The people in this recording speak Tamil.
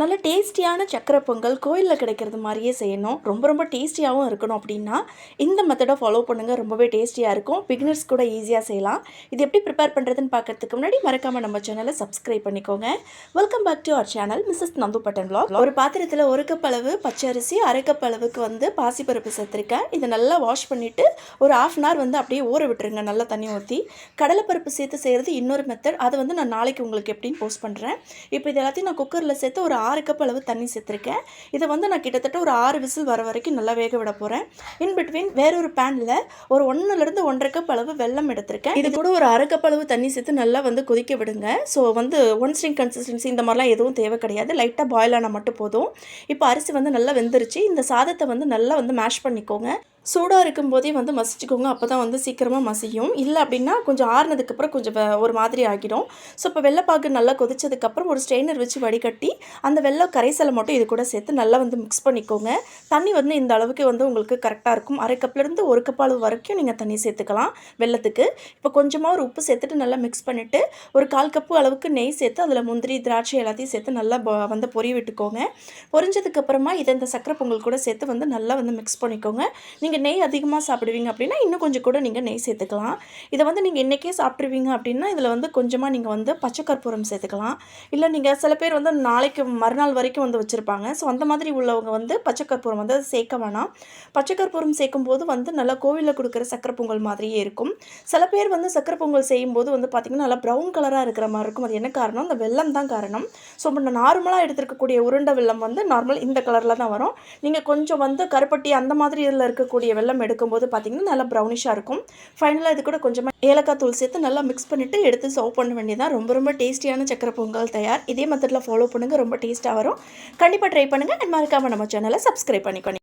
நல்ல டேஸ்டியான சக்கரை பொங்கல் கோயிலில் கிடைக்கிறது மாதிரியே செய்யணும். ரொம்ப ரொம்ப டேஸ்டியாகவும் இருக்கணும் அப்படின்னா இந்த மெத்தடை ஃபாலோ பண்ணுங்கள் ரொம்பவே டேஸ்டியாக இருக்கும். பிகினர்ஸ் கூட ஈஸியாக செய்யலாம். இது எப்படி ப்ரிப்பேர் பண்ணுறதுன்னு பார்க்கறதுக்கு முன்னாடி மறக்காமல் நம்ம சேனலை சப்ஸ்கிரைப் பண்ணிக்கோங்க. Welcome back to our channel Mrs Nandu button vlog. ஒரு பாத்திரத்தில் ஒரு கப் அளவு பச்சரிசி அரை கப் அளவுக்கு வந்து பாசிப்பருப்பு சேர்த்துருக்கேன். இதை நல்லா வாஷ் பண்ணிவிட்டு ஒரு ஆஃப் அன் ஹவர் வந்து அப்படியே ஊற விட்டுருங்க. நல்லா தண்ணி ஊற்றி கடலைப்பருப்பு சேர்த்து செய்கிறது இன்னொரு மெத்தட் அதை வந்து நான் நாளைக்கு உங்களுக்கு எப்படின்னு போஸ்ட் பண்ணுறேன் இப்போ இது எல்லாத்தையும் நான் குக்கரில் சேர்த்து ஒரு ஆறு கப் அளவு தண்ணி சேர்த்துருக்கேன். இதை வந்து நான் கிட்டத்தட்ட ஒரு ஆறு விசில் வர வரைக்கும் நல்லா வேக விட போகிறேன் இன் பிட்வீன் வேறொரு பேனில் ஒரு ஒன்றுலேருந்து ஒன்றரை கப் அளவு வெல்லம் எடுத்திருக்கேன். இது கூட ஒரு அரை கப் அளவு தண்ணி சேர்த்து நல்லா வந்து கொதிக்க விடுங்க. ஸோ வந்து ஒன் ஸ்ட்ரிங் கன்சிஸ்டன்சி இந்த மாதிரிலாம் எதுவும் தேவை கிடையாது. லைட்டாக பாயில் ஆனால் மட்டும் போதும். இப்போ அரிசி வந்து நல்லா வெந்துருச்சு. இந்த சாதத்தை வந்து நல்லா வந்து மேஷ் பண்ணிக்கோங்க. சூடாக இருக்கும்போதே வந்து மசிச்சுக்கோங்க. அப்போ தான் வந்து சீக்கிரமாக மசியும். இல்லை அப்படின்னா கொஞ்சம் ஆறுனதுக்கப்புறம் கொஞ்சம் ஒரு மாதிரி ஆகிடும். ஸோ இப்போ வெள்ளைப்பாக்கு நல்லா கொதிச்சதுக்கப்புறம் ஒரு ஸ்ட்ரெயினர் வச்சு வடிகட்டி அந்த வெள்ளை கரைசலை மட்டும் இது கூட சேர்த்து நல்லா வந்து மிக்ஸ் பண்ணிக்கோங்க. தண்ணி வந்து இந்த அளவுக்கு வந்து உங்களுக்கு கரெக்டாக இருக்கும். அரை கப்லேருந்து ஒரு கப் அளவு வரைக்கும் நீங்கள் தண்ணி சேர்த்துக்கலாம் வெள்ளத்துக்கு. இப்போ கொஞ்சமாக ஒரு உப்பு சேர்த்துட்டு நல்லா மிக்ஸ் பண்ணிவிட்டு ஒரு கால் கப்பு அளவுக்கு நெய் சேர்த்து அதில் முந்திரி திராட்சை எல்லாத்தையும் சேர்த்து நல்லா வந்து பொரிய விட்டுக்கோங்க. பொரிஞ்சதுக்கப்புறமா இதை இந்த சக்கரை பொங்கல் கூட சேர்த்து வந்து நல்லா வந்து மிக்ஸ் பண்ணிக்கோங்க. நீங்கள் நெய் அதிகமாக சாப்பிடுவீங்க அப்படின்னா இன்னும் கொஞ்சம் கூட நீங்கள் நெய் சேர்த்துக்கலாம். இதை வந்து நீங்கள் இன்றைக்கே சாப்பிட்ருவீங்க அப்படின்னா இதில் வந்து கொஞ்சமாக நீங்கள் வந்து பச்சை கற்பூரம் சேர்த்துக்கலாம். இல்லை நீங்கள் சில பேர் வந்து நாளைக்கு மறுநாள் வரைக்கும் வந்து வச்சுருப்பாங்க. ஸோ அந்த மாதிரி உள்ளவங்க வந்து பச்சை கற்பூரம் வந்து சேர்க்க வேணாம். பச்சை கற்பூரம் சேர்க்கும்போது வந்து நல்லா கோவிலில் கொடுக்குற சக்கரை பொங்கல் மாதிரியே இருக்கும். சில பேர் வந்து சக்கரை பொங்கல் செய்யும்போது வந்து பார்த்திங்கன்னா நல்லா ப்ரௌன் கலராக இருக்கிற மாதிரி இருக்கும். அது என்ன காரணம்? அந்த வெல்லம் தான் காரணம். ஸோ நம்ம நார்மலாக எடுத்துருக்கக்கூடிய உருண்டை வெல்லம் வந்து நார்மல் இந்த கலரில் தான் வரும். நீங்கள் கொஞ்சம் வந்து கருப்பட்டி அந்த மாதிரி இதில் இருக்கக்கூடிய வெல்லம் எடுக்கும்போது பார்த்தீங்கன்னா நல்லா ப்ரௌனிஷாக இருக்கும். ஃபைனலாக இது கூட கொஞ்சமாக ஏலக்காய் தூள் சேர்த்து நல்லா மிக்ஸ் பண்ணிவிட்டு எடுத்து சர்வ் பண்ண வேண்டியதான் ரொம்ப ரொம்ப டேஸ்டியான சக்கரை பொங்கல் தயார். இதே மெத்தடில் ஃபாலோ பண்ணுங்கள் ரொம்ப டேஸ்ட்டாக வரும். கண்டிப்பாக ட்ரை பண்ணுங்கள் அண்ட் மறக்காமல் நம்ம சேனலை சப்ஸ்கிரைப் பண்ணிக்கோங்க.